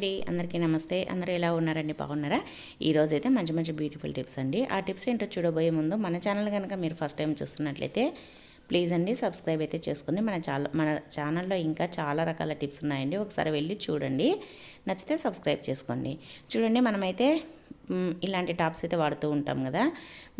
అండి. అందరికీ నమస్తే. అందరూ ఎలా ఉన్నారండి? బాగున్నారా? ఈరోజు అయితే మంచి మంచి బ్యూటిఫుల్ టిప్స్ అండి. ఆ టిప్స్ ఏంటో చూడబోయే ముందు మన ఛానల్ కనుక మీరు ఫస్ట్ టైం చూస్తున్నట్లయితే ప్లీజ్ అండి సబ్స్క్రైబ్ అయితే చేసుకుని మన చాలా మన ఛానల్లో ఇంకా చాలా రకాల టిప్స్ ఉన్నాయండి. ఒకసారి వెళ్ళి చూడండి. నచ్చితే సబ్స్క్రైబ్ చేసుకోండి. చూడండి మనమైతే ఇలాంటి టాప్స్ అయితే వాడుతూ ఉంటాం కదా.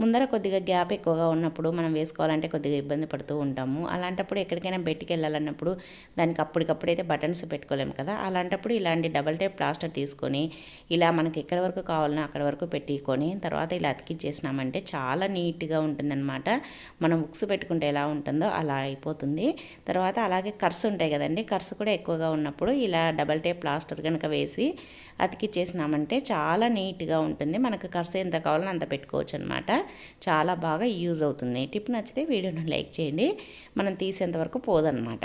ముందర కొద్దిగా గ్యాప్ ఎక్కువగా ఉన్నప్పుడు మనం వేసుకోవాలంటే కొద్దిగా ఇబ్బంది పడుతూ ఉంటాము. అలాంటప్పుడు ఎక్కడికైనా బయటికి వెళ్ళాలన్నప్పుడు దానికి అప్పటికప్పుడు అయితే బటన్స్ పెట్టుకోలేము కదా. అలాంటప్పుడు ఇలాంటి డబల్ టైప్ ప్లాస్టర్ తీసుకొని ఇలా మనకి ఎక్కడి వరకు కావాలన్నా అక్కడ వరకు పెట్టుకొని తర్వాత ఇలా అతికిచ్చేసినామంటే చాలా నీట్గా ఉంటుందన్నమాట. మనం ఉక్స్ పెట్టుకుంటే ఎలా ఉంటుందో అలా అయిపోతుంది. తర్వాత అలాగే కర్స్ ఉంటాయి కదండి. కర్స్ కూడా ఎక్కువగా ఉన్నప్పుడు ఇలా డబల్ టేప్ ప్లాస్టర్ కనుక వేసి అతికిచ్చేసినామంటే చాలా నీట్గా ఉంటుంది మనకు ఖర్చు ఎంత కావాలో అంత పెట్టుకోవచ్చు అనమాట చాలా బాగా యూజ్ అవుతుంది. టిప్ నచ్చితే వీడియోను లైక్ చేయండి. మనం తీసేంత వరకు పోదనమాట.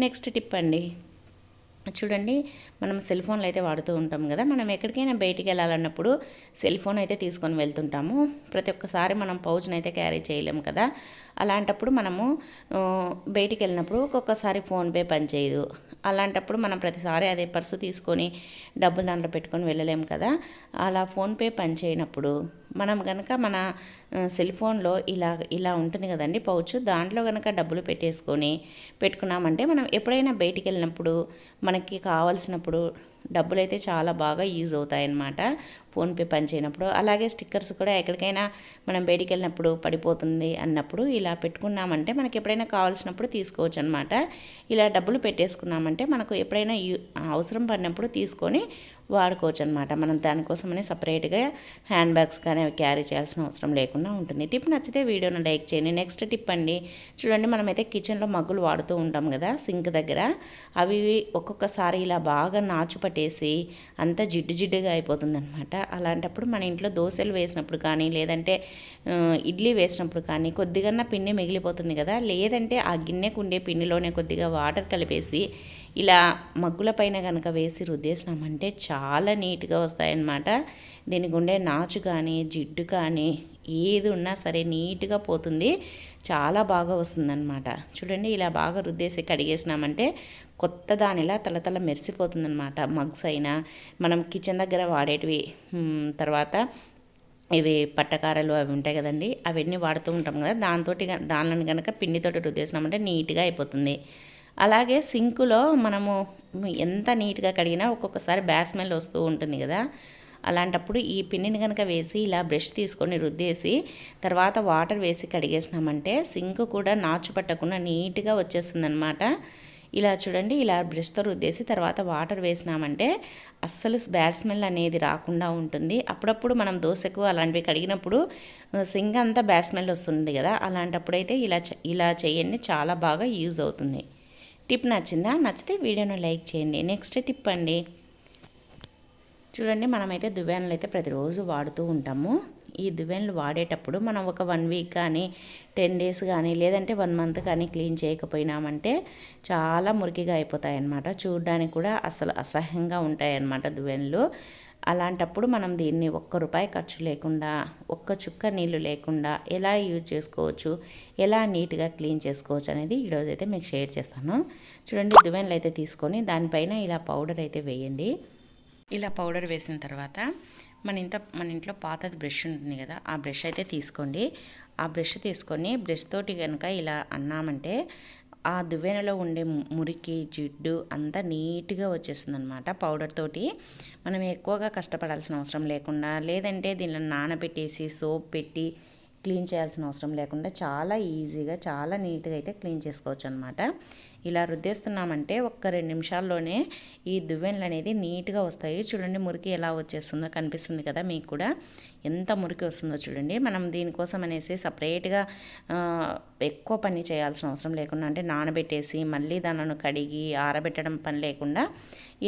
నెక్స్ట్ టిప్ అండి. చూడండి మనం సెల్ ఫోన్లు అయితే వాడుతూ ఉంటాం కదా. మనం ఎక్కడికైనా బయటికి వెళ్ళాలన్నప్పుడు సెల్ ఫోన్ అయితే తీసుకొని వెళ్తుంటాము. ప్రతి ఒక్కసారి మనం పౌచ్ని అయితే క్యారీ చేయలేము కదా. అలాంటప్పుడు మనము బయటికి వెళ్ళినప్పుడు ఒక్కొక్కసారి ఫోన్పే పనిచేయదు అలాంటప్పుడు మనం ప్రతిసారి అదే పర్సు తీసుకొని డబ్బులు దాంట్లో పెట్టుకొని వెళ్ళలేము కదా. అలా ఫోన్పే పనిచేయనప్పుడు మనం కనుక మన సెల్ఫోన్లో సెల్ ఫోన్లో ఇలా ఇలా ఉంటుంది కదండి పౌచ్ దాంట్లో కనుక డబ్బులు పెట్టేసుకొని పెట్టుకున్నామంటే మనం ఎప్పుడైనా బయటికి వెళ్ళినప్పుడు మనకి కావాల్సినప్పుడు డబ్బులు అయితే చాలా బాగా యూజ్ అవుతాయన్నమాట. ఫోన్పే పనిచేయనప్పుడు అలాగే స్టిక్కర్స్ కూడా ఎక్కడికైనా మనం బయటికి వెళ్ళినప్పుడు పడిపోతుంది అన్నప్పుడు ఇలా పెట్టుకున్నామంటే మనకి ఎప్పుడైనా కావాల్సినప్పుడు తీసుకోవచ్చు అనమాట ఇలా డబ్బులు పెట్టేసుకున్నామంటే మనకు ఎప్పుడైనా యూ- అవసరం పడినప్పుడు తీసుకొని వాడుకోవచ్చు అనమాట మనం దానికోసమనే సపరేట్గా హ్యాండ్ బ్యాగ్స్ కానీ అవి క్యారీ చేయాల్సిన అవసరం లేకుండా ఉంటుంది. టిప్ నచ్చితే వీడియోను లైక్ చేయండి. నెక్స్ట్ టిప్ అండి. చూడండి మనమైతే కిచెన్లో మగ్గులు వాడుతూ ఉంటాం కదా సింక్ దగ్గర. అవి ఒక్కొక్కసారి ఇలా బాగా నాచు పట్టేసి అంతా జిడ్డు జిడ్డుగా అయిపోతుంది అనమాట అలాంటప్పుడు మన ఇంట్లో దోశలు వేసినప్పుడు కానీ లేదంటే ఇడ్లీ వేసినప్పుడు కానీ కొద్దిగా పిండి మిగిలిపోతుంది కదా. లేదంటే ఆ గిన్నెకు ఉండే పిండిలోనే కొద్దిగా వాటర్ కలిపేసి ఇలా మగ్గుల పైన కనుక వేసి రుద్దేసినామంటే చాలా నీట్గా వస్తాయన్నమాట. దీనికి ఉండే నాచు కానీ జిడ్డు కానీ ఏది ఉన్నా సరే నీట్గా పోతుంది. చాలా బాగా వస్తుందన్నమాట. చూడండి ఇలా బాగా రుద్దేసి కడిగేసినామంటే కొత్త దానిలా తలతల మెరిసిపోతుందన్నమాట. మగ్స్ అయినా మనం కిచెన్ దగ్గర వాడేటివి తర్వాత ఇవి పట్టకారలు అవి ఉంటాయి కదండి అవన్నీ వాడుతూ ఉంటాం కదా దాంతో దానిని కనుక పిండితోటి రుద్దేసినామంటే నీట్గా అయిపోతుంది. అలాగే సింకులో మనము ఎంత నీట్గా కడిగినా ఒక్కొక్కసారి బ్యాడ్ స్మెల్ వస్తూ ఉంటుంది కదా అలాంటప్పుడు ఈ పిండిని కనుక వేసి ఇలా బ్రష్ తీసుకొని రుద్దేసి తర్వాత వాటర్ వేసి కడిగేసినామంటే సింక్ కూడా నాచు పట్టకుండా నీట్గా వచ్చేస్తుందన్నమాట. ఇలా చూడండి ఇలా బ్రష్తో రుద్దేసి తర్వాత వాటర్ వేసినామంటే అస్సలు బ్యాడ్ స్మెల్ అనేది రాకుండా ఉంటుంది. అప్పుడప్పుడు మనం దోశకు అలాంటివి కడిగినప్పుడు సింగ్ సింక్ అంతా బ్యాడ్ స్మెల్ వస్తుంది కదా. అలాంటప్పుడైతే ఇలా ఇలా చేయండి చాలా బాగా యూజ్ అవుతుంది. టిప్ నచ్చిందా? నచ్చితే వీడియోను లైక్ చేయండి. నెక్స్ట్ టిప్ అండి. చూడండి మనమైతే దువ్వెనలు అయితే ప్రతిరోజు వాడుతూ ఉంటాము. ఈ దువ్వెనలు వాడేటప్పుడు మనం ఒక వన్ వీక్ కానీ టెన్ డేస్ కానీ లేదంటే వన్ మంత్ కానీ క్లీన్ చేయకపోయినామంటే చాలా మురికిగా అయిపోతాయన్నమాట. చూడడానికి కూడా అసలు అసహ్యంగా ఉంటాయన్నమాట దువ్వెనలు. అలాంటప్పుడు మనం దీన్ని ఒక్క రూపాయి ఖర్చు లేకుండా ఒక్క చుక్క నీళ్ళు లేకుండా ఎలా యూజ్ చేసుకోవచ్చు ఎలా నీట్గా క్లీన్ చేసుకోవచ్చు అనేది ఈరోజు అయితే మీకు షేర్ చేస్తాను. చూడండి దువ్వెనలు అయితే తీసుకొని దానిపైన ఇలా పౌడర్ అయితే వేయండి. ఇలా పౌడర్ వేసిన తర్వాత మన ఇంత మన ఇంట్లో పాతది బ్రష్ ఉంటుంది కదా ఆ బ్రష్ అయితే తీసుకోండి. ఆ బ్రష్ తీసుకొని బ్రష్ తోటి కనుక ఇలా అన్నామంటే ఆ దువ్వెనలో ఉండే మురికి జిడ్డు అంతా నీట్గా వచ్చేస్తుంది అనమాట పౌడర్ తోటి. మనం ఎక్కువగా కష్టపడాల్సిన అవసరం లేకుండా లేదంటే దీనిలో నానబెట్టేసి సోప్ పెట్టి క్లీన్ చేయాల్సిన అవసరం లేకుండా చాలా ఈజీగా చాలా నీట్గా అయితే క్లీన్ చేసుకోవచ్చు అనమాట ఇలా రుద్దేస్తున్నామంటే ఒక్క రెండు నిమిషాల్లోనే ఈ దువ్వెనలు అనేది నీట్గా వస్తాయి. చూడండి మురికి ఎలా వచ్చేస్తుందో కనిపిస్తుంది కదా మీకు కూడా. ఎంత మురికి వస్తుందో చూడండి. మనం దీనికోసం అనేసి సపరేట్గా ఎక్కువ పని చేయాల్సిన అవసరం లేకుండా అంటే నానబెట్టేసి మళ్ళీ దానను కడిగి ఆరబెట్టడం పని లేకుండా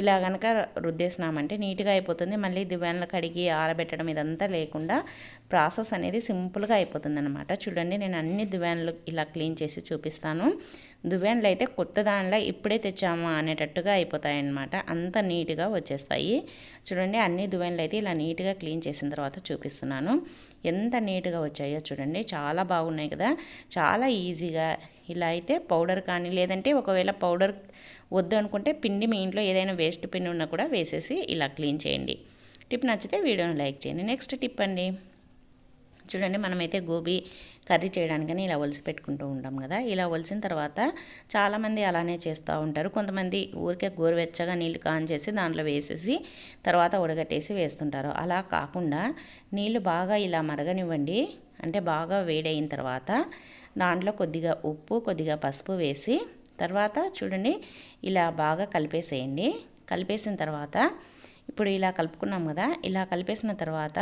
ఇలా కనుక రుద్దేసినామంటే నీట్గా అయిపోతుంది. మళ్ళీ దువ్వెనలు కడిగి ఆరబెట్టడం ఇదంతా లేకుండా ప్రాసెస్ అనేది సింపుల్గా అయిపోతుంది అనమాట చూడండి నేను అన్ని దువ్వెనలు ఇలా క్లీన్ చేసి చూపిస్తాను. దువ్వెనలు అయితే కొత్త దానిలో ఇప్పుడే తెచ్చామా అనేటట్టుగా అయిపోతాయన్నమాట. అంత నీట్గా వచ్చేస్తాయి. చూడండి అన్ని దువ్వెనలు అయితే ఇలా నీట్గా క్లీన్ చేసిన తర్వాత చూపిస్తున్నాను. ఎంత నీట్గా వచ్చాయో చూడండి. చాలా బాగున్నాయి కదా. చాలా ఈజీగా ఇలా అయితే పౌడర్ కానీ లేదంటే ఒకవేళ పౌడర్ వద్దు అనుకుంటే పిండి మీ ఇంట్లో ఏదైనా వేస్ట్ పిండి ఉన్నా కూడా వేసేసి ఇలా క్లీన్ చేయండి. టిప్ నచ్చితే వీడియోని లైక్ చేయండి. నెక్స్ట్ టిప్ అండి. చూడండి మనమైతే గోబీ కర్రీ చేయడానికని ఇలా ఒలిసి పెట్టుకుంటూ ఉంటాం కదా. ఇలా ఒలిసిన తర్వాత చాలామంది అలానే చేస్తూ ఉంటారు. కొంతమంది ఊరికే గోరువెచ్చగా నీళ్ళు కాన్ చేసి దాంట్లో వేసేసి తర్వాత ఉడగట్టేసి వేస్తుంటారు. అలా కాకుండా నీళ్ళు బాగా ఇలా మరగనివ్వండి. అంటే బాగా వేడైన తర్వాత దాంట్లో కొద్దిగా ఉప్పు కొద్దిగా పసుపు వేసి తర్వాత చూడండి ఇలా బాగా కలిపేసేయండి. కలిపేసిన తర్వాత ఇప్పుడు ఇలా కలుపుకున్నాం కదా ఇలా కలిపేసిన తర్వాత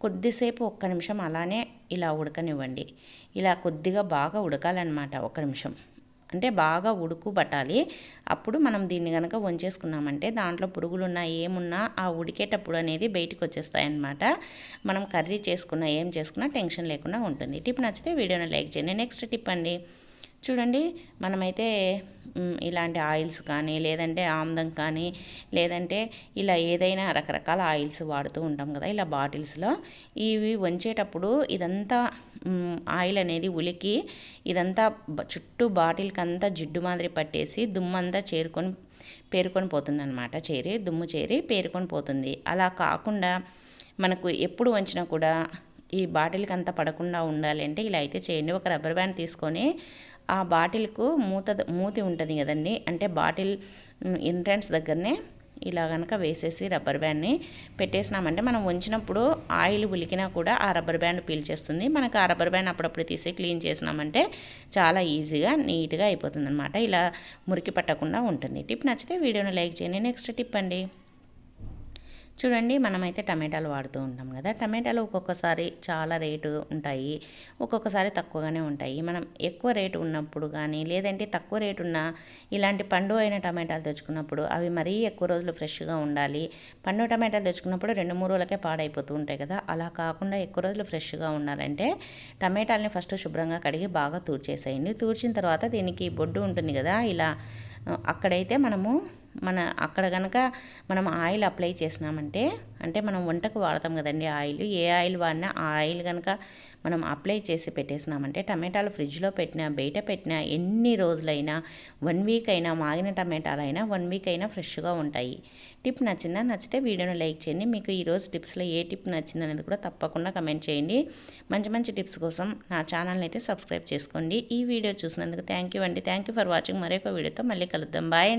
కొద్దిసేపు ఒక్క నిమిషం అలానే ఇలా ఉడకనివ్వండి. ఇలా కొద్దిగా బాగా ఉడకాలన్నమాట ఒక్క నిమిషం. అంటే బాగా ఉడుకు పట్టాలి. అప్పుడు మనం దీన్ని కనుక వంచేసుకున్నామంటే దాంట్లో పురుగులున్నా ఏమున్నా ఆ ఉడికేటప్పుడు అనేది బయటకు వచ్చేస్తాయన్నమాట. మనం కర్రీ చేసుకున్నా ఏం చేసుకున్నా టెన్షన్ లేకుండా ఉంటుంది. టిప్ నచ్చితే వీడియోని లైక్ చేయండి. నెక్స్ట్ టిప్ అండి. చూడండి మనమైతే ఇలాంటి ఆయిల్స్ కానీ లేదంటే ఆమ్దం కానీ లేదంటే ఇలా ఏదైనా రకరకాల ఆయిల్స్ వాడుతూ ఉంటాం కదా ఇలా బాటిల్స్లో. ఇవి వంచేటప్పుడు ఇదంతా ఆయిల్ అనేది ఉలికి ఇదంతా చుట్టూ బాటిల్కి అంతా జిడ్డు మాదిరి పట్టేసి దుమ్మంతా చేరుకొని పేరుకొని పోతుంది అనమాట చేరి దుమ్ము చేరి పేరుకొని పోతుంది. అలా కాకుండా మనకు ఎప్పుడు వంచినా కూడా ఈ బాటిల్కి అంతా పడకుండా ఉండాలి అంటే ఇలా అయితే చేయండి. ఒక రబ్బర్ బ్యాండ్ తీసుకొని ఆ బాటిల్కు మూత మూతి ఉంటుంది కదండి. అంటే బాటిల్ ఎంట్రన్స్ దగ్గరనే ఇలా కనుక వేసేసి రబ్బర్ బ్యాండ్ని పెట్టేసినామంటే మనం ఉంచినప్పుడు ఆయిల్ ఉలికినా కూడా ఆ రబ్బర్ బ్యాండ్ పీల్చేస్తుంది. మనకు ఆ రబ్బర్ బ్యాండ్ అప్పుడప్పుడు తీసి క్లీన్ చేసినామంటే చాలా ఈజీగా నీట్గా అయిపోతుంది ఇలా మురికి పట్టకుండా ఉంటుంది. టిప్ నచ్చితే వీడియోని లైక్ చేయండి. నెక్స్ట్ టిప్ అండి. చూడండి మనమైతే టమాటాలు వాడుతూ ఉంటాం కదా. టమాటాలు ఒక్కొక్కసారి చాలా రేటు ఉంటాయి. ఒక్కొక్కసారి తక్కువగానే ఉంటాయి. మనం ఎక్కువ రేటు ఉన్నప్పుడు కానీ లేదంటే తక్కువ రేటు ఉన్న ఇలాంటి పండు అయిన టమాటాలు తెచ్చుకున్నప్పుడు అవి మరీ ఎక్కువ రోజులు ఫ్రెష్గా ఉండాలి. పండు టమాటాలు తెచ్చుకున్నప్పుడు రెండు మూడు రోజులకే పాడైపోతూ ఉంటాయి కదా. అలా కాకుండా ఎక్కువ రోజులు ఫ్రెష్గా ఉండాలంటే టమాటాలని ఫస్ట్ శుభ్రంగా కడిగి బాగా తూర్చేసేయండి తూర్చిన తర్వాత దీనికి బొడ్డు ఉంటుంది కదా ఇలా అక్కడైతే మనము మన అక్కడ కనుక మనం ఆయిల్ అప్లై చేసినామంటే అంటే మనం వంటకు వాడతాం కదండి ఆయిల్ ఏ ఆయిల్ వాడినా ఆ ఆయిల్ కనుక మనం అప్లై చేసి పెట్టేసినామంటే టమాటాలు ఫ్రిడ్జ్లో పెట్టినా బయట పెట్టినా ఎన్ని రోజులైనా వన్ వీక్ అయినా మాగిన టమాటాలు అయినా వన్ వీక్ అయినా ఫ్రెష్గా ఉంటాయి. టిప్ నచ్చిందా? నచ్చితే వీడియోని లైక్ చేయండి. మీకు ఈరోజు టిప్స్లో ఏ టిప్ నచ్చింది అనేది కూడా తప్పకుండా కమెంట్ చేయండి. మంచి మంచి టిప్స్ కోసం నా ఛానల్ని అయితే సబ్స్క్రైబ్ చేసుకోండి. ఈ వీడియో చూసినందుకు థ్యాంక్ యూ అండి. Thank you for watching. మరొక వీడియోతో మళ్ళీ కలుద్దాం. బాయ్ అండి.